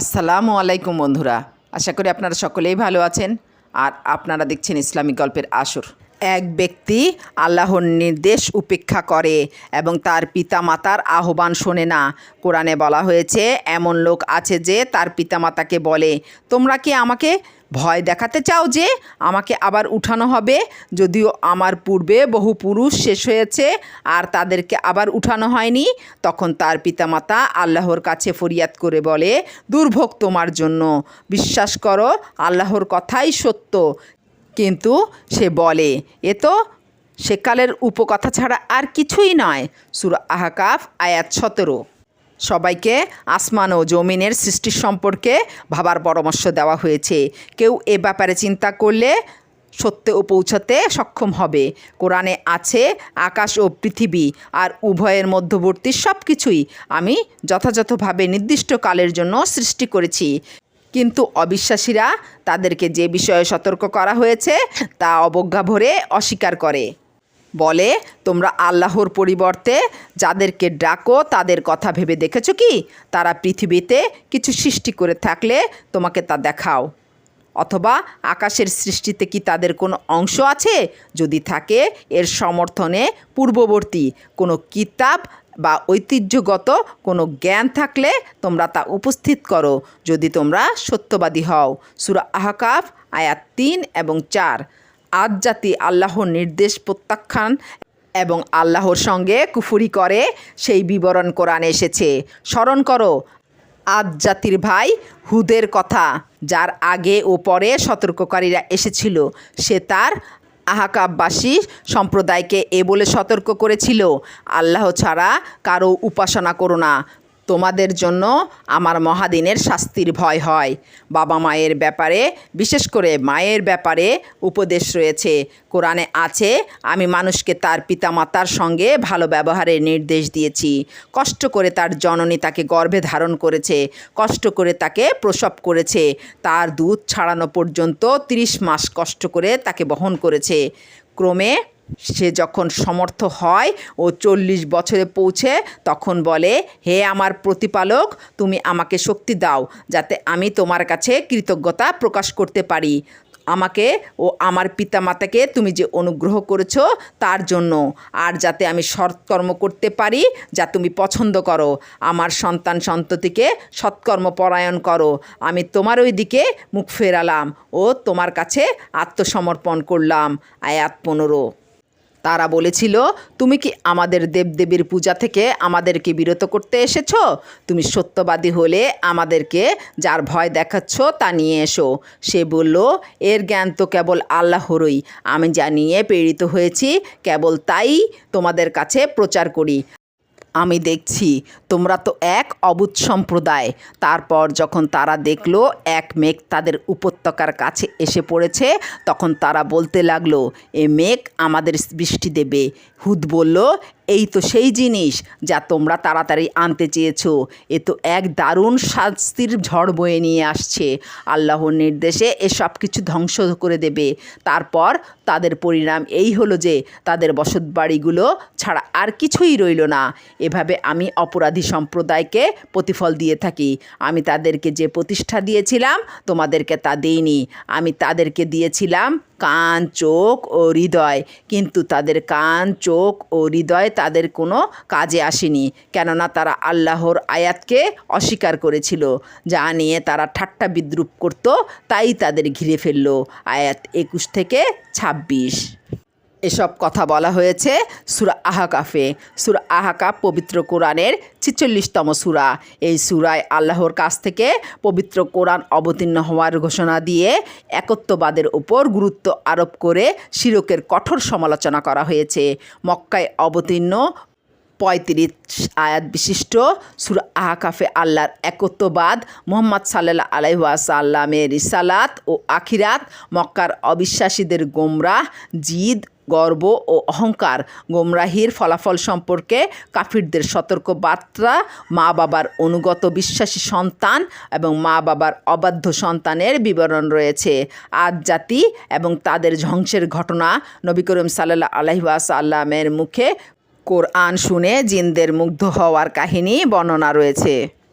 আসসালামু আলাইকুম বন্ধুরা। আশা করি আপনারা সকলেই ভালো আছেন। আর আপনারা দেখছেন ইসলামিক গল্পের আসর। এক ব্যক্তি আল্লাহর নির্দেশ উপেক্ষা করে এবং তার পিতামাতার আহ্বান শোনে না। কোরআনে বলা হয়েছে, এমন লোক আছে যে তার পিতামাতাকে বলে, তোমরা কি আমাকে ভয় দেখাতে চাও যে আমাকে আবার উঠানো হবে? যদিও আমার পূর্বে বহু পুরুষ শেষ হয়েছে আর তাদেরকে আবার উঠানো হয়নি, তখন তার পিতামাতা আল্লাহর কাছে ফরিয়াদ করে বলে, দুর্ভোগ তোমার জন্য। বিশ্বাস করো, আল্লাহর কথাই সত্য। কিন্তু সে বলে, এ তো সেকালের উপকথা ছাড়া আর কিছুই নয়। সুরা আহকাফ আয়াত সতেরো। সবাইকে আসমান ও জমিনের সৃষ্টি সম্পর্কে ভাবার পরামর্শ দেওয়া হয়েছে। কেউ এ ব্যাপারে চিন্তা করলে সত্যে ও পৌঁছাতে সক্ষম হবে। কোরআনে আছে, আকাশ ও পৃথিবী আর উভয়ের মধ্যবর্তী সব কিছুই আমি যথাযথভাবে নির্দিষ্ট কালের জন্য সৃষ্টি করেছি। কিন্তু অবিশ্বাসীরা তাদেরকে যে বিষয়ে সতর্ক করা হয়েছে তা অবজ্ঞা ভরে অস্বীকার করে। বলে, তোমরা আল্লাহর পরিবর্তে যাদেরকে ডাকো, তাদের কথা ভেবে দেখেছ কি? তারা পৃথিবীতে কিছু সৃষ্টি করে থাকলে তোমাকে তা দেখাও। অথবা আকাশের সৃষ্টিতে কি তাদের কোনো অংশ আছে? যদি থাকে, এর সমর্থনে পূর্ববর্তী কোনো কিতাব বা ঐতিহ্যগত কোনো জ্ঞান থাকলে তোমরা তা উপস্থিত করো। যদি তোমরা সত্যবাদী হও, সুরা আহকাফ আয়াত তিন এবং চার। আজ জাতি আল্লাহর নির্দেশ প্রত্যাখ্যান এবং আল্লাহর সঙ্গে কুফুরি করে, সেই বিবরণ কোরআনে এসেছে। স্মরণ করো আজ জাতির ভাই হুদের কথা, যার আগে ও পরে সতর্ককারীরা এসেছিল। সে তার আহাকাববাসী সম্প্রদায়কে এ বলে সতর্ক করেছিল, আল্লাহ ছাড়া কারও উপাসনা করো না। তোমাদের জন্য আমার মহাদিনের শাস্তির ভয় হয়। বাবা মায়ের ব্যাপারে, বিশেষ করে মায়ের ব্যাপারে উপদেশ রয়েছে। কোরআনে আছে, আমি মানুষকে তার পিতামাতার সঙ্গে ভালো ব্যবহারের নির্দেশ দিয়েছি। কষ্ট করে তার জননী তাকে গর্ভে ধারণ করেছে। কষ্ট করে তাকে প্রসব করেছে। তার দুধ ছাড়ানো পর্যন্ত ৩০ মাস কষ্ট করে তাকে বহন করেছে। ক্রমে সে যখন সমর্থ হয় ও চল্লিশ বছরে পৌঁছে, তখন বলে, হে আমার প্রতিপালক, তুমি আমাকে শক্তি দাও, যাতে আমি তোমার কাছে কৃতজ্ঞতা প্রকাশ করতে পারি। আমাকে ও আমার পিতামাতাকে তুমি যে অনুগ্রহ করেছ, তার জন্য। আর যাতে আমি সৎকর্ম করতে পারি, যা তুমি পছন্দ করো। আমার সন্তান সন্ততিকে সৎকর্ম পরায়ণ করো। আমি তোমার ওই দিকে মুখ ফেরালাম ও তোমার কাছে আত্মসমর্পণ করলাম। আয়াত পনেরো। তারা বলেছিল, তুমি কি আমাদের দেবদেবীর পূজা থেকে আমাদেরকে বিরত করতে এসেছ? তুমি সত্যবাদী হলে আমাদেরকে যার ভয় দেখাচ্ছ তা নিয়ে এসো। সে বলল, এর জ্ঞান তো কেবল আল্লাহরই। আমি যা নিয়ে প্রেরিত হয়েছি, কেবল তাই তোমাদের কাছে প্রচার করি। আমি দেখছি, তোমরা তো এক অবুধ সম্প্রদায়। তারপর যখন তারা দেখল, এক মেঘ তাদের উপত্যকার কাছে এসে পড়েছে, তখন তারা বলতে লাগল, এ মেঘ আমাদের বৃষ্টি দেবে। হুদ বলল এই তো সেই জিনিস যা তোমরা তাড়াতাড়ি আনতে চেয়েছো। এ তো এক দারুণ শাস্তির ঝড় বয়ে নিয়ে আসছে। আল্লাহর নির্দেশে এ সব কিছু ধ্বংস করে দেবে। তারপর তাদের পরিণাম এই হলো যে, তাদের বসতবাড়িগুলো ছাড়া আর কিছুই রইল না। এভাবে আমি অপরাধী সম্প্রদায়কে প্রতিফল দিয়ে থাকি। আমি তাদেরকে যে প্রতিষ্ঠা দিয়েছিলাম, তোমাদেরকে তা দিইনি। আমি তাদেরকে দিয়েছিলাম কান, চোখ ও হৃদয়। কিন্তু তাদের কান, চোখ ও হৃদয় তাদের কোনো কাজে আসেনি, কেননা তারা আল্লাহর আয়াতকে অস্বীকার করেছিল, যা নিয়ে তারা ঠাট্টা বিদ্রুপ করত, তাই তাদের ঘিরে ফেলল। আয়াত একুশ থেকে ছাব্বিশ। এসব কথা বলা হয়েছে সুরা আহাকাফে। সুরা আহাকাফ পবিত্র কোরআনের ছিচল্লিশতম সুরা। এই সুরায় আল্লাহর কাছ থেকে পবিত্র কোরআন অবতীর্ণ হওয়ার ঘোষণা দিয়ে একত্ববাদের উপর গুরুত্ব আরোপ করে শিরকের কঠোর সমালোচনা করা হয়েছে। মক্কায় অবতীর্ণ পঁয়ত্রিশ আয়াত বিশিষ্ট সুর আহাকাফে আল্লাহর একত্ববাদ, মোহাম্মদ সাল্লাহ আলাইসাল্লামের রিসালাত ও আখিরাত, মক্কার অবিশ্বাসীদের গোমরাহ, জিদ গর্ব ও অহংকার। গোমরাহির ফলাফল সম্পর্কে কাফিরদের সতর্ক বার্তা মা বাবার অনুগত বিশ্বাসী সন্তান এবং মা বাবার অবাধ্য সন্তানের বিবরণ রয়েছে। আজ জাতি এবং তাদের ধ্বংসের ঘটনা নবী করিম সাল্লাহ আলহিবাসাল্লামের মুখে কোরআন শুনে জিনদের মুগ্ধ হওয়ার কাহিনী, বর্ণনা রয়েছে।